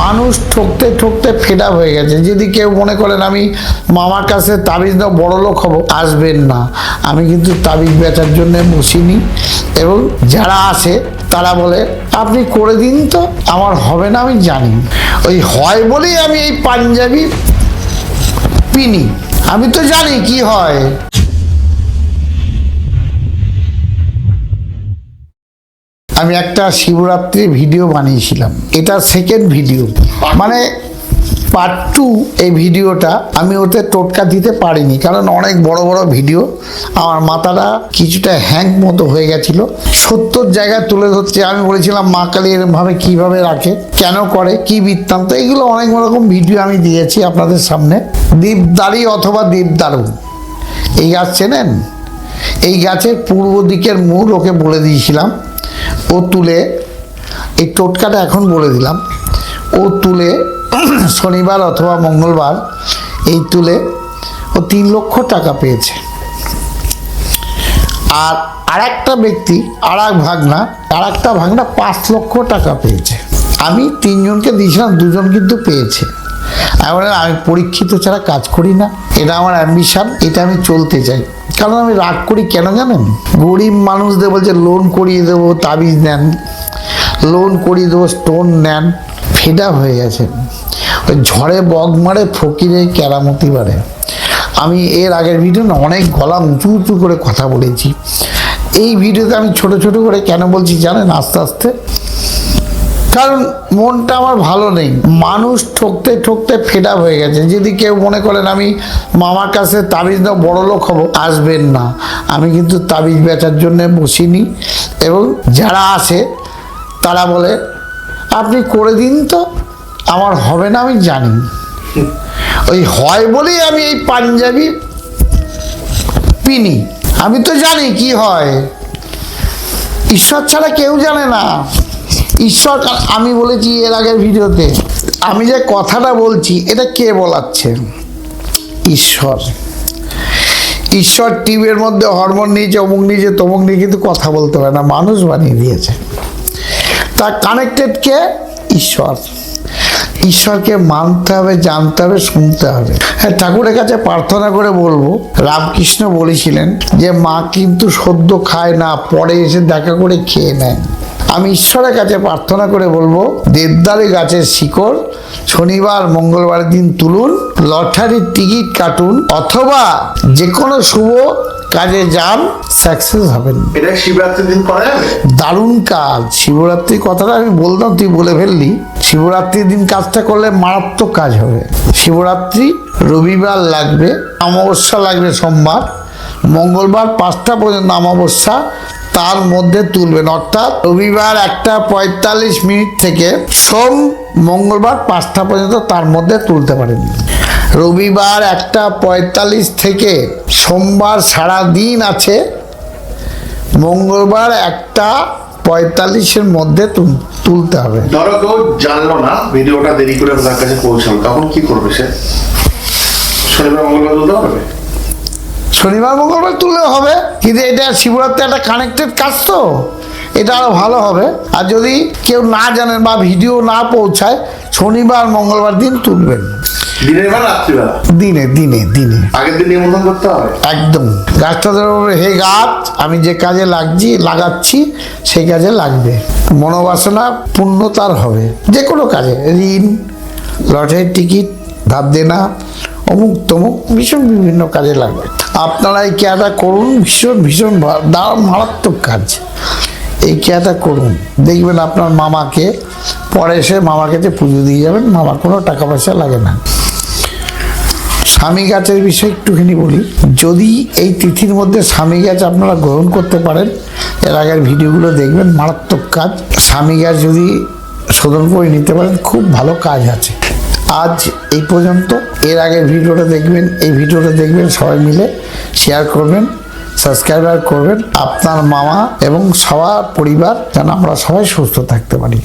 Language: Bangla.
মানুষ ঠকতে ঠকতে ফেডা হয়ে গেছে। যদি কেউ মনে করেন আমি মামার কাছে তাবিজ না বড় লোক হব, আসবেন না। আমি কিন্তু তাবিজ বেচার জন্য বসিনি এবং যারা আসে তারা বলে, আপনি করে দিন তো, আমার হবে না, আমি জানি। ওই হয় বলেই আমি এই পাঞ্জাবি পিনি। আমি তো জানি কি হয়। আমি একটা শিবরাত্রি ভিডিও বানিয়েছিলাম। এটা সেকেন্ড ভিডিও মানে পার্ট টু এই ভিডিওটা আমি ওতে টোটকা দিতে পারিনি, কারণ অনেক বড় বড় ভিডিও। আমার মাথাটা কিছুটা হ্যাং মতো হয়ে গেছিল। সত্তর জায়গায় তুলে ধরছে আমি বলেছিলাম, মা কালী এরমভাবে কীভাবে রাখে, কেন করে, কি বৃত্তান্ত? এগুলো অনেক রকম ভিডিও আমি দিয়েছি আপনাদের সামনে। দীপদারি অথবা দীপদারু। এই গাছ চেনেন? এই গাছের পূর্ব দিকের মূল ওকে বলে দিয়েছিলাম। ও তুলে, এই টোটকাটা এখন বলে দিলাম, ও তুলে শনিবার অথবা মঙ্গলবার এই তুলে ও তিন লক্ষ টাকা পেয়েছে। আর আর একটা ব্যক্তি আর এক ভাগনা আর একটা ভাগনা পাঁচ লক্ষ টাকা পেয়েছে। আমি তিনজনকে দিয়েছিলাম, দুজন কিন্তু পেয়েছে। আমি পরীক্ষিত ছাড়া কাজ করি না, এটা আমার অ্যাম্বিশন এটা আমি চলতে চাই। কারণ আমি রাগ করি কেন জানেন? গরিব মানুষদের বলছে লোন করিয়ে দেবো, তাবিজ নেন। লোন করিয়ে দেবো স্টোন নেন। ফেডা হয়ে গেছে। ওই ঝড়ে বগ মারে ফকিরে কেরামতি বাড়ে। আমি এর আগের ভিডিও না অনেক গলা উঁচু উঁচু করে কথা বলেছি। এই ভিডিওতে আমি ছোট ছোট করে কেন বলছি জানেন? আস্তে আস্তে কারণ মনটা আমার ভালো নেই। মানুষ ঠকতে ঠকতে ফেডা হয়ে গেছে। যদি কেউ মনে করেন আমি মামার কাছে তাবিজ না বড় লোক হব, আসবেন না। আমি কিন্তু তাবিজ বেচার জন্য বসিনি। এবং যারা আসে তারা বলে, আপনি করে দিন তো, আমার হবে না, আমি জানি। ওই হয় বলেই আমি এই পাঞ্জাবি পিনি। আমি তো জানি কি হয়। ঈশ্বর ছাড়া কেউ জানে না। ঈশ্বর আমি বলেছি এর আগের ভিডিওতে, আমি যে কথাটা বলছি, এটা কে বলাচ্ছে? ঈশ্বর। ঈশ্বর টিভির মধ্যে হরমোন নিয়েছে, অমুক নিয়েছে, তমুক নিয়ে কিন্তু কথা বলতে পারে না, মানুষ বানিয়ে দিয়েছে। তার কানেক্টেড কে? ঈশ্বর। ঈশ্বরকে মানতে হবে, জানতে হবে, শুনতে হবে। হ্যাঁ ঠাকুরের কাছে প্রার্থনা করে বলব, রামকৃষ্ণ বলেছিলেন যে, মা কিন্তু সদ্য খায় না, পরে এসে দেখা করে খেয়ে নেয়। আমি ঈশ্বরের কাছে প্রার্থনা করে বলব দেবদারি গাছের শিকড় শনিবার মঙ্গলবার দিন তুলুন লটারির টিকিট কাটুন অথবা যে কোনো শুভ কাজে যান সাকসেস হবেন। এটা শিবরাত্রির দিন করা যাবে? দারুণ কাজ। শিবরাত্রির কথাটা আমি বলতাম তুই বলে ফেললি। শিবরাত্রির দিন কাজটা করলে মারাত্মক কাজ হবে। শিবরাত্রি রবিবার লাগবে অমাবস্যা লাগবে সোমবার। মঙ্গলবার পাঁচটা পর্যন্ত অমাবস্যা তার মধ্যে তুলবেন। অর্থাৎ রবিবার একটা পঁয়তাল্লিশ মিনিট থেকে সোম, মঙ্গলবার পাঁচটা পর্যন্ত তার মধ্যে তুলতে পারেন। রবিবার একটা পঁয়তাল্লিশ থেকে সোমবার সারা দিন আছে। মঙ্গলবার একটা পঁয়তাল্লিশের মধ্যে তুলতে হবে। ধরো কেউ জানলো না, ভিডিওটা দেরি করে তার কাছে পৌঁছালো, তখন কি করবে সে? শনিবার, মঙ্গলবার তুলতে পারবে? শনিবার মঙ্গলবার তুললে হবে। কিন্তু এটা শিবরাত্রি একটা কানেক্টেড কাজ তো। এটা আরও ভালো হবে। আর যদি কেউ না জানেন বা ভিডিও না পৌঁছায় শনিবার মঙ্গলবার দিন তুলবেন। দিনে দিনে দিনে। আগের দিন নিমন্ত্রণ করতে হবে? একদম। গাছটা ধরো হে গাছ আমি যে কাজে লাগছি লাগাচ্ছি সেই কাজে লাগবে। মনোবাসনা পূর্ণ তার হবে। যে কোনো কাজে ঋণ লটারির টিকিট ধার দেনা অমুক তমুক ভীষণ বিভিন্ন কাজে লাগবে। আপনারা এই কেয়াটা করুন, ভীষণ ভীষণ দারুণ মারাত্মক কাজ। এই কেয়াটা করুন। দেখবেন আপনার মামাকে, পরে এসে মামাকে যে পুজো দিয়ে যাবেন, মামার কোনো টাকা পয়সা লাগে না। স্বামী গাছের বিষয়ে একটুখানি বলি। যদি এই তিথির মধ্যে স্বামী গাছ আপনারা গ্রহণ করতে পারেন, এর আগের ভিডিওগুলো দেখবেন, মারাত্মক কাজ। স্বামী গাছ যদি শোধন করে নিতে পারেন, খুব ভালো কাজ আছে। আজ এই পর্যন্ত। এর আগের ভিডিওটা দেখবেন, এই ভিডিওটা দেখবেন, সবাই মিলে শেয়ার করবেন সাবস্ক্রাইবার করবেন, আপনার মামা এবং সবার পরিবার যেন আমরা সবাই সুস্থ থাকতে পারি।